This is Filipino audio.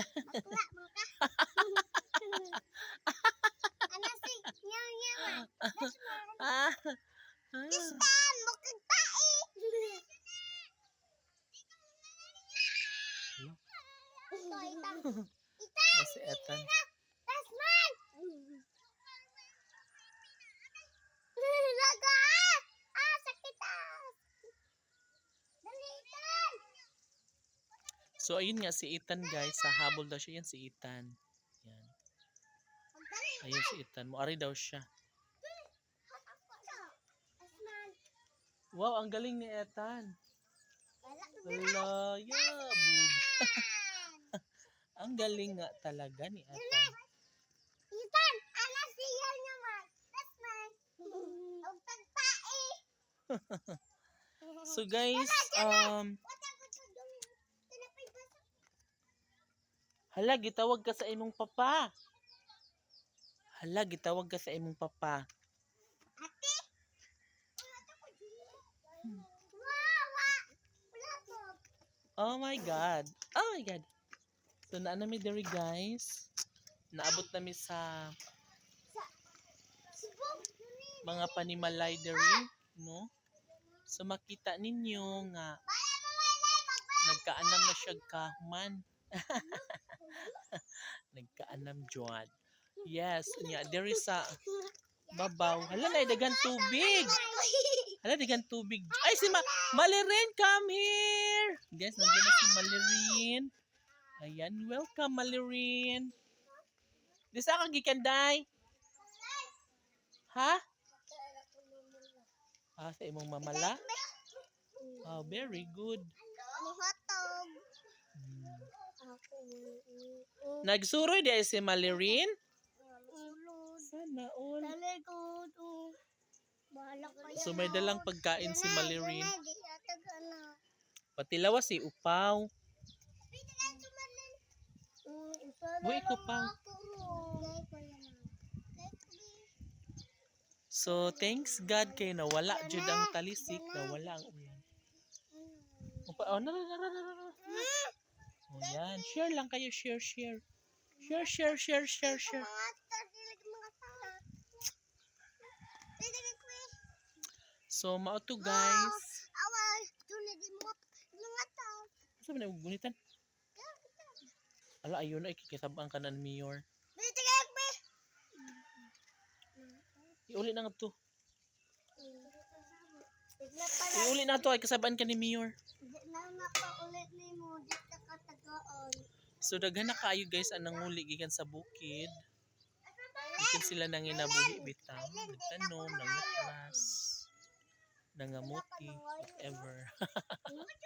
Bakla mo ka. Ano si nyaw nyaw. Ah. Istan mo kag tae. Ito, ita. Ita. Si Ethan. That's man. Laga. Ah, sakit ah. Dalitan. So, ayun nga si Ethan guys. Sa habol daw siya. Yan si Ethan. Yan. Ayun si Ethan. Muari daw siya. Wow, ang galing ni Ethan. Wala yeah, boob. Ang galing nga talaga ni Ethan. Itan, ana siya naman. That's man. Og tagtae. So guys, um, Wala ko to dumi. Tinapay basa. Hala, gitawag ka sa imong papa. Hala, gitawag ka sa imong papa. Ate. Oh my God. Oh my God. So, naanami diri guys. Naabot nami sa Subong. mga panimalay diri, no? So, makita ninyo nga nagkaanam na siya kahuman. nagkaanam juan. Yes, nya diri sa babaw. Hala na dagan tubig. Hala dagan tubig. Ay si Ma Malirin, come here. Guys, nandiyan na si Malirin. Ayan, welcome Malirin. Di sa kang gikanday? Ha? Ah, sa imong mamala? Oh, very good. Ano hotog? Nagsuroy di ay si Malirin? Sana all. So may dalang pagkain si Malirin. Di atag. Pati lawas si Upaw. Buhi ko pa. So thanks God kay nawala jud ang talisik, nawala ang ulan. Upa, oh, nara, nara, nara, nara. Oh, yan. Share lang kayo, share, share. Share, share, share, share, share. So, mao to guys. Asa man gunitan? Ala, ayun na, ikikisabang ka na ni Mayor. Iuli na nga to. Iuli na to, ay kasabaan ka ni Mayor. Di na nga pa ulit ni mo. So, daghan na kaayo guys, ang nanguli gikan sa bukid. Ikan sila nang inabuhi bitaw, nagtanom, nangutras, nangamuti, whatever.